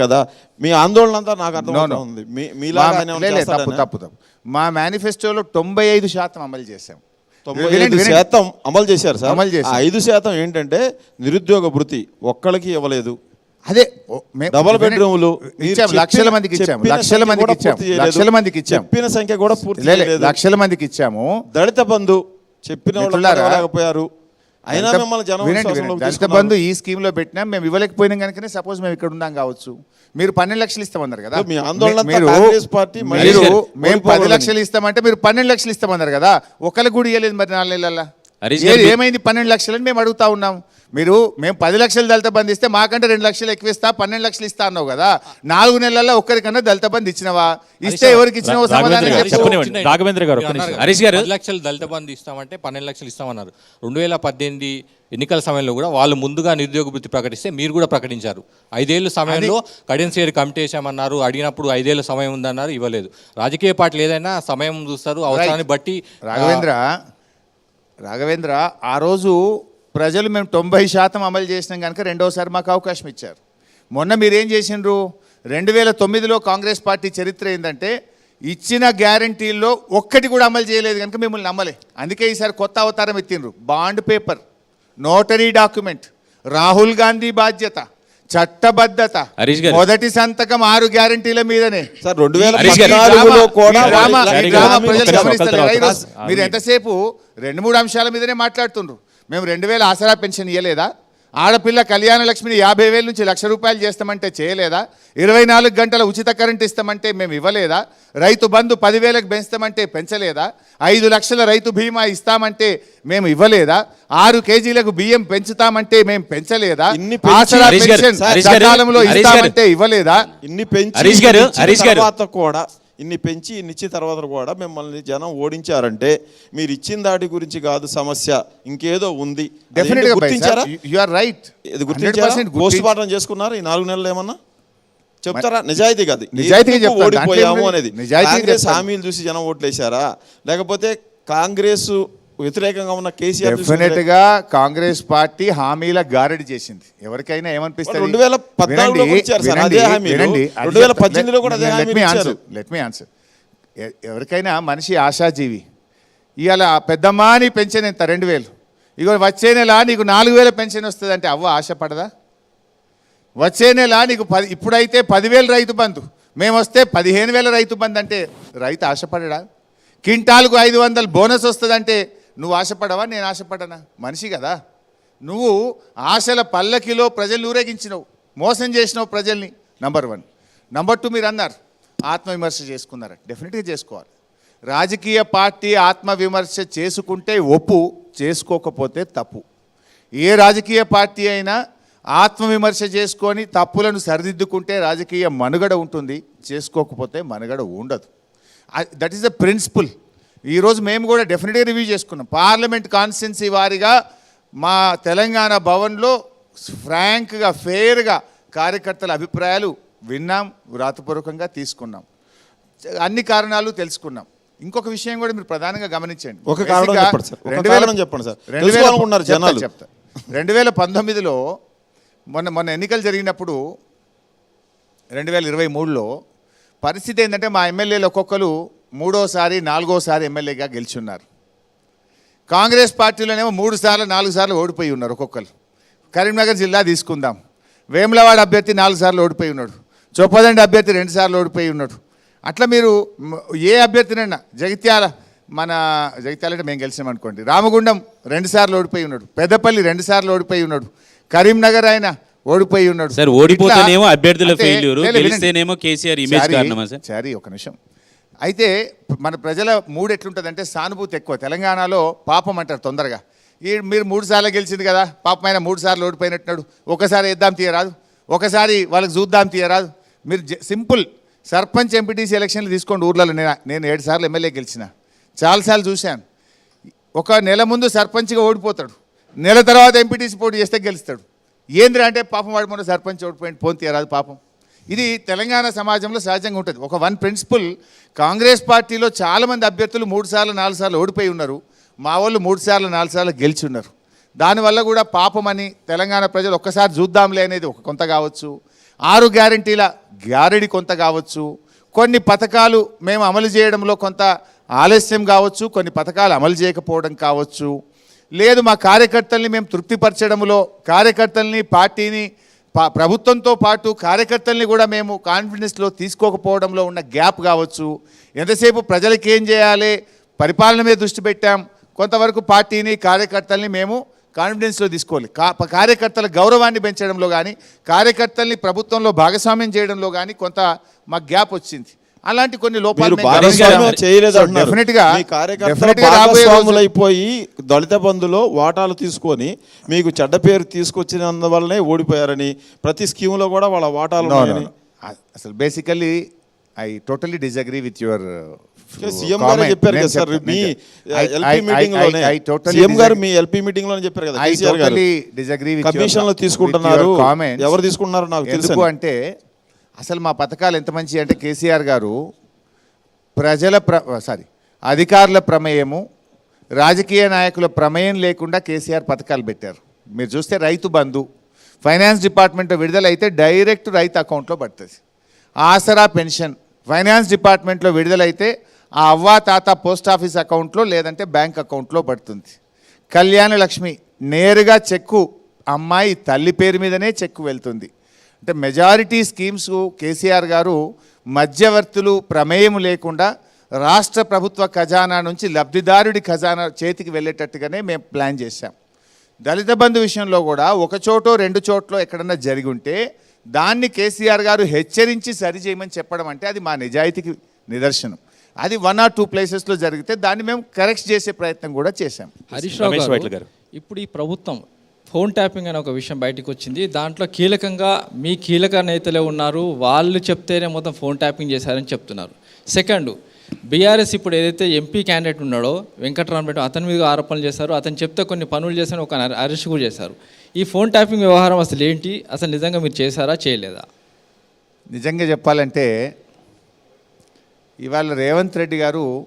కదా? మీ ఆందోళన అంతా నాకు లే, లే, తప్పు? తప్పు తప్పు. మా మేనిఫెస్టోలో తొంభై ఐదు శాతం అమలు చేశాం. తొంభై ఐదు. శాతం అమలు చేశారు సార్. అమలు చేశాం. ఆ ఐదు శాతం ఏంటంటే నిరుద్యోగ భృతి ఒక్కళ్ళకి ఇవ్వలేదు. అదే డబుల్. బెడ్రూమ్లు ఇచ్చాం లక్షల మందికి ఇచ్చాం చెప్పిన లక్షల మందికి కూడా ఇచ్చాం పూర్తి చేయలేదు. లక్షల మందికి ఇచ్చాం. చెప్పిన సంఖ్య కూడా పూర్తి లక్షల మందికి ఇచ్చాము. దళిత బంధు చెప్పిన వాళ్ళు ఇవ్వలేకపోయారు అయినా దళిత- మిమ్మల్ని జనం. దళిత. బంధు ఈ స్కీమ్లో పెట్టినాం మేము ఇవ్వలేకపోయినాం కనుకనే సపోజ్ మేము ఇక్కడ ఉన్నాం కావచ్చు మీరు పన్నెండు లక్షలు ఇస్తామన్నారు కదా మీ ఆందోళన మీరు కాంగ్రెస్ పార్టీ మీరు మేము పది. లక్షలు ఇస్తామంటే మీరు పన్నెండు లక్షలు ఇస్తామన్నారు కదా ఒకరికి కూడా ఇవ్వలేదు మరి నాలుగు నెలల ఏమైంది పన్నెండు లక్షలని మేము అడుగుతా ఉన్నాం మీరు మేము పది లక్షలు దళిత బంధు ఇస్తే మాకంటే రెండు లక్షలు ఎక్కువ ఇస్తా పన్నెండు లక్షలు ఇస్తా అన్నావు కదా. నాలుగు నెలల్లో ఒక్కరికన్నా దళిత బంధు ఇచ్చినవా? ఇస్తే ఎవరికి ఇచ్చినావో రాఘవేంద్ర సమాధానం గారు, చెప్పు. రాఘవేంద్ర. హరీష్ గారు. లక్షలు దళిత బంధు ఇస్తామంటే పన్నెండు లక్షలు ఇస్తామన్నారు. రెండు వేల పద్దెనిమిది ఎన్నికల సమయంలో కూడా వాళ్ళు ముందుగా నిరుద్యోగ వృత్తి ప్రకటిస్తే మీరు కూడా ప్రకటించారు. ఐదేళ్ళ సమయంలో కడెన్సియర్ కమిటీ వేసామన్నారు అడిగినప్పుడు ఐదేళ్ళ సమయం ఉందన్నారు ఇవ్వలేదు. రాజకీయ పార్టీలు ఏదైనా సమయం చూస్తారు అవసరాన్ని బట్టి రాఘవేంద్ర రాఘవేంద్ర ఆ రోజు ప్రజలు మేము తొంభై శాతం అమలు చేసినాం కనుక రెండోసారి మాకు అవకాశం ఇచ్చారు. మొన్న మీరేం చేసిండ్రు? రెండు వేల తొమ్మిదిలో కాంగ్రెస్ పార్టీ చరిత్ర ఏంటంటే ఇచ్చిన గ్యారంటీల్లో ఒక్కటి కూడా అమలు చేయలేదు కనుక మిమ్మల్ని నమ్మలే. అందుకే ఈసారి కొత్త అవతారం ఎత్తిండ్రు. Bond paper notary document Rahul Gandhi బాధ్యత చట్టబద్ధత. హరీష్ గారు. మొదటి సంతకం ఆరు గ్యారంటీల మీదనే. సార్ రెండు వేల ప్రజలు. మీరు ఎంతసేపు రెండు మూడు అంశాల మీదనే మాట్లాడుతుండ్రు. మేము రెండు వేల ఆసరా పెన్షన్ ఇవ్వలేదా ఆడపిల్ల కళ్యాణ లక్ష్మిని యాభై వేల నుంచి లక్ష రూపాయలు చేస్తామంటే చేయలేదా? ఇరవై నాలుగు గంటల ఉచిత కరెంట్ ఇస్తామంటే మేము ఇవ్వలేదా? రైతు బంధు పదివేలకు పెంచుతామంటే పెంచలేదా? ఐదు లక్షల రైతు బీమా ఇస్తామంటే మేము ఇవ్వలేదా? ఆరు కేజీలకు బియ్యం పెంచుతామంటే మేము పెంచలేదా? ఆసరా పెన్షన్ సకాలంలో. ఇస్తామంటే ఇవ్వలేదా? ఇన్ని పెంచి హరీష్ గారు, ఇన్ని ఇచ్చిన హరీష్ గారు. తర్వాత కూడా ఇన్ని పెంచి ఇన్ని ఇచ్చిన తర్వాత కూడా మిమ్మల్ని జనం ఓడించారంటే మీరు ఇచ్చిన దాటి గురించి కాదు సమస్య. ఇంకేదో ఉంది. గుర్తించారా? యు ఆర్ రైట్ ఇది గుర్తించారా? పోస్ట్ మార్టం చేసుకున్నారు? ఈ నాలుగు నెలలు ఏమన్నా? చెప్తారా? నిజాయితీ కాదు. నిజాయితీగా ఓడిపోయాము? అనేది. కాంగ్రెస్. హామీలు చూసి జనం ఓట్లేశారా? లేకపోతే కాంగ్రెస్ వ్యతిరేకంగా ఉన్న కేసీఆర్ డెఫినెట్గా కాంగ్రెస్ పార్టీ హామీల గారడి చేసింది. ఎవరికైనా ఏమనిపిస్తుంది? రెండు వేల పద్నాలుగులో కూడా ఇచ్చారు సార్, అదే హామీలు. రెండు వేల పద్దెనిమిదిలో కూడా అదే హామీలు ఇచ్చారు. లెట్ మీ ఆన్సర్ ఎవరికైనా మనిషి ఆశాజీవి. ఇవాళ పెద్దమ్మా నీ పెన్షన్ ఎంత? రెండు వేలు. ఇగో వచ్చే నెల నీకు నాలుగు వేల పెన్షన్ వస్తుంది అంటే అవ్వ ఆశపడదా? వచ్చే నెల నీకు పది ఇప్పుడైతే పదివేలు రైతు బంధు. మేము వస్తే పదిహేను వేల రైతు బంధు అంటే రైతు ఆశపడడా? క్వింటాల్కు ఐదు వందలు బోనస్ వస్తుందంటే నువ్వు ఆశపడవా? నేను ఆశపడనా? మనిషి కదా. నువ్వు ఆశల పల్లకిలో ప్రజలు ఊరేగించినవు. మోసం చేసినావు ప్రజల్ని. నంబర్ వన్ నంబర్ టూ మీరు అన్నారు ఆత్మవిమర్శ చేసుకున్నారు? డెఫినెట్గా చేసుకోవాలి. రాజకీయ పార్టీ ఆత్మవిమర్శ చేసుకుంటే ఒప్పు చేసుకోకపోతే తప్పు. ఏ రాజకీయ పార్టీ అయినా ఆత్మవిమర్శ చేసుకొని తప్పులను సరిదిద్దుకుంటే రాజకీయ మనుగడ ఉంటుంది చేసుకోకపోతే మనుగడ ఉండదు. దట్ ఈస్ ద ప్రిన్సిపల్ ఈరోజు మేము కూడా డెఫినెట్గా రివ్యూ చేసుకున్నాం పార్లమెంట్ కాన్స్టిట్యున్సీ వారిగా మా తెలంగాణ భవన్లో ఫ్రాంక్గా ఫెయిర్గా కార్యకర్తల అభిప్రాయాలు విన్నాం వ్రాతపూర్వకంగా తీసుకున్నాం అన్ని కారణాలు తెలుసుకున్నాం ఇంకొక విషయం కూడా మీరు ప్రధానంగా గమనించండి ఒక కారణం బేసిక్గా చెప్పండి సార్. రెండు వేల- చెప్పండి సార్. రెండు వేల- జనాలు. చెప్తా రెండు వేల పంతొమ్మిదిలో మొన్న మొన్న ఎన్నికలు జరిగినప్పుడు రెండు వేల ఇరవై మూడులో పరిస్థితి ఏంటంటే మా ఎమ్మెల్యేలు ఒక్కొక్కరు మూడోసారి నాలుగోసారి ఎమ్మెల్యేగా గెలిచున్నారు. కాంగ్రెస్ పార్టీలోనేమో మూడు సార్లు నాలుగు సార్లు ఓడిపోయి ఉన్నారు ఒక్కొక్కరు. కరీంనగర్ జిల్లా తీసుకుందాం. వేములవాడ అభ్యర్థి నాలుగు సార్లు ఓడిపోయి ఉన్నాడు. చొప్పదండి అభ్యర్థి రెండు సార్లు ఓడిపోయి ఉన్నాడు. అట్లా మీరు ఏ అభ్యర్థినైనా జగిత్యాల మన జగిత్యాల అంటే మేము గెలిచినాం అనుకోండి. రామగుండం రెండు సార్లు ఓడిపోయి ఉన్నాడు. పెద్దపల్లి రెండు సార్లు ఓడిపోయి ఉన్నాడు. కరీంనగర్ ఆయన ఓడిపోయి ఉన్నాడు. సార్, ఓడిపోతేనేమో అభ్యర్థుల వినండి. గెలిస్తేనేమో కేసీఆర్ చారి- కారణమా సార్? చారి ఒక నిమిషం. అయితే మన ప్రజల మూడు ఎట్లుంటుందంటే సానుభూతి ఎక్కువ. తెలంగాణలో పాపం అంటారు తొందరగా. ఈ మీరు మూడు సార్లు గెలిచింది కదా పాపమైన మూడు సార్లు ఓడిపోయినట్టున్నాడు. ఒకసారి వేద్దాం తీయరాదు ఒకసారి వాళ్ళకి చూద్దాం తీయరాదు. మీరు జ- సింపుల్. సర్పంచ్ ఎంపీటీసీ ఎలక్షన్లు తీసుకోండి ఊర్లలో. నేను నేను ఏడు సార్లు ఎమ్మెల్యే గెలిచిన. చాలాసార్లు చూశాను. ఒక నెల ముందు సర్పంచ్గా ఓడిపోతాడు. నెల తర్వాత ఎంపీటీసీ పోటీ చేస్తే గెలుస్తాడు. ఏంద్రా అంటే పాపం వాడు మన సర్పంచ్ ఓడిపోయింది పోని తీయరాదు పాపం. ఇది తెలంగాణ సమాజంలో సహజంగా ఉంటుంది. ఒక వన్ ప్రిన్సిపల్ కాంగ్రెస్ పార్టీలో చాలామంది అభ్యర్థులు మూడు సార్లు నాలుగు సార్లు ఓడిపోయి ఉన్నారు. మా వాళ్ళు మూడు సార్లు నాలుగు సార్లు గెలిచి ఉన్నారు. దానివల్ల కూడా పాపమని తెలంగాణ ప్రజలు ఒక్కసారి చూద్దాంలే అనేది ఒక కొంత కావచ్చు. ఆరు గ్యారంటీల గ్యారెడి కొంత కావచ్చు. కొన్ని పథకాలు మేము అమలు చేయడంలో కొంత ఆలస్యం కావచ్చు కొన్ని పథకాలు అమలు చేయకపోవడం కావచ్చు. లేదు మా కార్యకర్తల్ని మేము తృప్తిపరచడంలో కార్యకర్తల్ని పార్టీని ప్రభుత్వంతో పాటు కార్యకర్తల్ని కూడా మేము కాన్ఫిడెన్స్లో తీసుకోకపోవడంలో ఉన్న గ్యాప్ కావచ్చు. ఎంతసేపు ప్రజలకి ఏం చేయాలి? పరిపాలన మీద దృష్టి పెట్టాం. కొంతవరకు పార్టీని కార్యకర్తల్ని మేము కాన్ఫిడెన్స్లో తీసుకోవాలి. కా కార్యకర్తల గౌరవాన్ని పెంచడంలో కానీ కార్యకర్తల్ని ప్రభుత్వంలో భాగస్వామ్యం చేయడంలో కానీ కొంత మాకు గ్యాప్ వచ్చింది. అలాంటి కొన్ని లోపాలు భాగస్వాములైపోయి దళిత బంధులో వాటాలు తీసుకొని మీకు చెడ్డ పేరు తీసుకొచ్చినందువల్లనే ఓడిపోయారని ప్రతి స్కీమ్లో కూడా వాళ్ళ వాటాలు అసలు basically I totally disagree with your CM గారు చెప్పారు కదా సార్ మీ ఎల్పీ మీటింగ్లోనే సీఎం గారు మీ ఎల్పీ మీటింగ్లోనే చెప్పారు కదా ఐ టోటలీ విత్ కమిషన్లు తీసుకుంటున్నారు. ఎవరు తీసుకుంటున్నారు నాకు తెలుసు అంటే అసలు మా పథకాలు ఎంత మంచి అంటే కేసీఆర్ గారు ప్రజల ప్ర సారీ అధికారుల ప్రమేయము రాజకీయ నాయకుల ప్రమేయం లేకుండా కేసీఆర్ పథకాలు పెట్టారు. మీరు చూస్తే రైతు బంధు ఫైనాన్స్ డిపార్ట్మెంట్ విడుదలైతే డైరెక్ట్ రైతు అకౌంట్లో పడుతుంది. ఆసరా పెన్షన్ ఫైనాన్స్ డిపార్ట్మెంట్లో విడుదలైతే ఆ అవ్వా తాత పోస్ట్ ఆఫీస్ అకౌంట్లో లేదంటే బ్యాంక్ అకౌంట్లో పడుతుంది. కళ్యాణ లక్ష్మి నేరుగా చెక్కు అమ్మాయి తల్లి పేరు మీదనే చెక్కు వెళ్తుంది. అంటే మెజారిటీ స్కీమ్స్ కేసీఆర్ గారు మధ్యవర్తులు ప్రమేయం లేకుండా రాష్ట్ర ప్రభుత్వ ఖజానా నుంచి లబ్ధిదారుడి ఖజానా చేతికి వెళ్ళేటట్టుగానే మేము ప్లాన్ చేశాం. దళిత బంధు విషయంలో కూడా ఒక చోటో రెండు చోట్ల ఎక్కడన్నా జరిగి ఉంటే దాన్ని కేసీఆర్ గారు హెచ్చరించి సరిచేయమని చెప్పడం అంటే అది మా నిజాయితీకి నిదర్శనం. అది వన్ ఆర్ టూ ప్లేసెస్లో జరిగితే దాన్ని మేము కరెక్ట్ చేసే ప్రయత్నం కూడా చేశాం. హరీష్ రావు రమేష్ వైట్ల గారు గారు. ఇప్పుడు ఈ ప్రభుత్వం ఫోన్ ట్యాపింగ్ అనే ఒక విషయం బయటకు వచ్చింది. దాంట్లో కీలకంగా మీ కీలక నేతలే ఉన్నారు. వాళ్ళు చెప్తేనే మొత్తం ఫోన్ ట్యాపింగ్ చేశారని చెప్తున్నారు. సెకండ్ బీఆర్ఎస్ ఇప్పుడు ఏదైతే ఎంపీ క్యాండిడేట్ ఉన్నాడో వెంకటరామరెడ్డి అతని మీద ఆరోపణలు చేశారు. అతను చెప్తే కొన్ని పనులు చేశారు ఒక అరెస్ట్ కూడా చేశారు. ఈ ఫోన్ ట్యాపింగ్ వ్యవహారం అసలు ఏంటి? అసలు నిజంగా మీరు చేశారా చేయలేదా? నిజంగా చెప్పాలంటే ఇవాళ రేవంత్ రెడ్డి గారు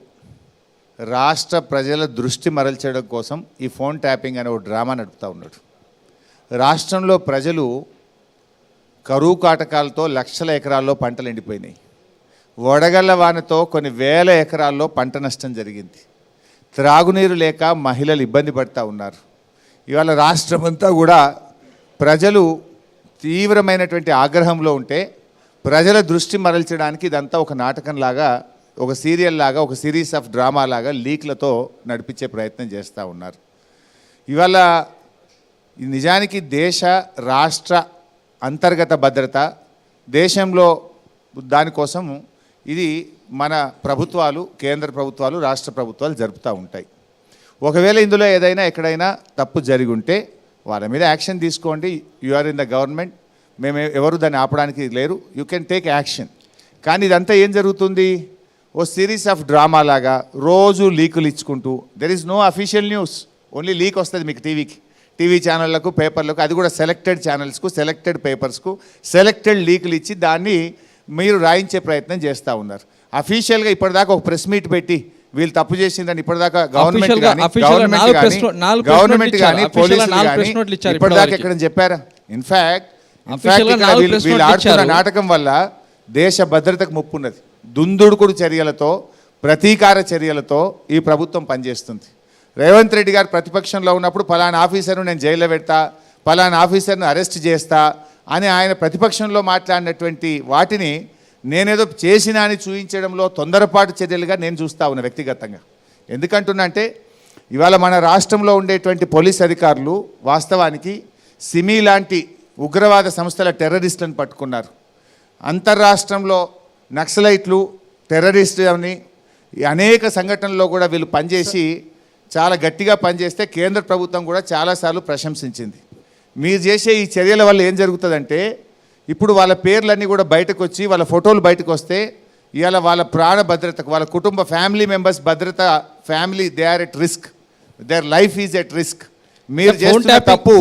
రాష్ట్ర ప్రజల దృష్టి మరల్చడం కోసం ఈ ఫోన్ ట్యాపింగ్ అనే ఒక డ్రామా నడుపుతూ ఉన్నాడు. రాష్ట్రంలో ప్రజలు కరువు కాటకాలతో లక్షల ఎకరాల్లో పంటలు ఎండిపోయినాయి. వడగళ్ళ వానతో కొన్ని వేల ఎకరాల్లో పంట నష్టం జరిగింది. త్రాగునీరు లేక మహిళలు ఇబ్బంది పడుతూ ఉన్నారు. ఇవాళ రాష్ట్రమంతా కూడా ప్రజలు తీవ్రమైనటువంటి ఆగ్రహంలో ఉంటే ప్రజల దృష్టి మరల్చడానికి ఇదంతా ఒక నాటకంలాగా ఒక సీరియల్ లాగా ఒక సిరీస్ ఆఫ్ డ్రామా లాగా లీక్లతో నడిపించే ప్రయత్నం చేస్తూ ఉన్నారు. ఇవాళ నిజానికి దేశ రాష్ట్ర అంతర్గత భద్రత దేశంలో దానికోసం ఇది మన ప్రభుత్వాలు కేంద్ర ప్రభుత్వాలు రాష్ట్ర ప్రభుత్వాలు జరుపుతూ ఉంటాయి. ఒకవేళ ఇందులో ఏదైనా ఎక్కడైనా తప్పు జరిగి ఉంటే వాళ్ళ మీద యాక్షన్ తీసుకోండి. You are in the government. మేము ఎవరు దాన్ని ఆపడానికి లేరు. You can take action. కానీ ఇదంతా ఏం జరుగుతుంది? ఓ సిరీస్ ఆఫ్ డ్రామా లాగా రోజు లీకులు ఇచ్చుకుంటూ there is no official news. Only leak వస్తుంది మీకు టీవీకి. టీవీ ఛానళ్ళకు పేపర్లకు అది కూడా సెలెక్టెడ్ ఛానల్స్కు సెలెక్టెడ్ పేపర్స్కు సెలెక్టెడ్ లీకులు ఇచ్చి దాన్ని మీరు రాయించే ప్రయత్నం చేస్తూ ఉన్నారు. అఫీషియల్గా ఇప్పటిదాకా ఒక ప్రెస్ మీట్ పెట్టి వీళ్ళు తప్పు చేసిందని ఇప్పటిదాకా గవర్నమెంట్ గవర్నమెంట్ కానీ పోలీసులు కానీ ఇప్పటిదాకా. ఎక్కడ చెప్పారా? ఇన్ఫాక్ట్ నాలుగు వీళ్ళు ఆడుతున్న. నాటకం వల్ల దేశ భద్రతకు ముప్పు ఉన్నది దుందుడుకుడు చర్యలతో ప్రతీకార చర్యలతో ఈ ప్రభుత్వం పనిచేస్తుంది. రేవంత్ రెడ్డి గారు ప్రతిపక్షంలో ఉన్నప్పుడు పలానా ఆఫీసర్ను నేను జైల్లో పెడతా పలానా ఆఫీసర్ను అరెస్ట్ చేస్తా అని ఆయన ప్రతిపక్షంలో మాట్లాడినటువంటి వాటిని నేనేదో చేసినా అని చూపించడంలో తొందరపాటు చర్యలుగా నేను చూస్తా ఉన్నా వ్యక్తిగతంగా. ఎందుకంటున్నా అంటే ఇవాళ మన రాష్ట్రంలో ఉండేటువంటి పోలీస్ అధికారులు వాస్తవానికి సిమి లాంటి ఉగ్రవాద సంస్థల టెర్రరిస్టులను పట్టుకున్నారు. అంతర్రాష్ట్రంలో నక్సలైట్లు టెర్రరిస్టు అని ఈ అనేక సంఘటనల్లో కూడా వీళ్ళు పనిచేసి చాలా గట్టిగా పనిచేస్తే కేంద్ర ప్రభుత్వం కూడా చాలాసార్లు ప్రశంసించింది. మీరు చేసే ఈ చర్యల వల్ల ఏం జరుగుతుందంటే ఇప్పుడు వాళ్ళ పేర్లన్నీ కూడా బయటకు వచ్చి వాళ్ళ ఫోటోలు బయటకు వస్తే ఇవాళ వాళ్ళ ప్రాణ భద్రతకు వాళ్ళ కుటుంబ ఫ్యామిలీ మెంబర్స్ భద్రత family they are at risk. Their life is at risk. మీరు చేస్తున్న తప్పు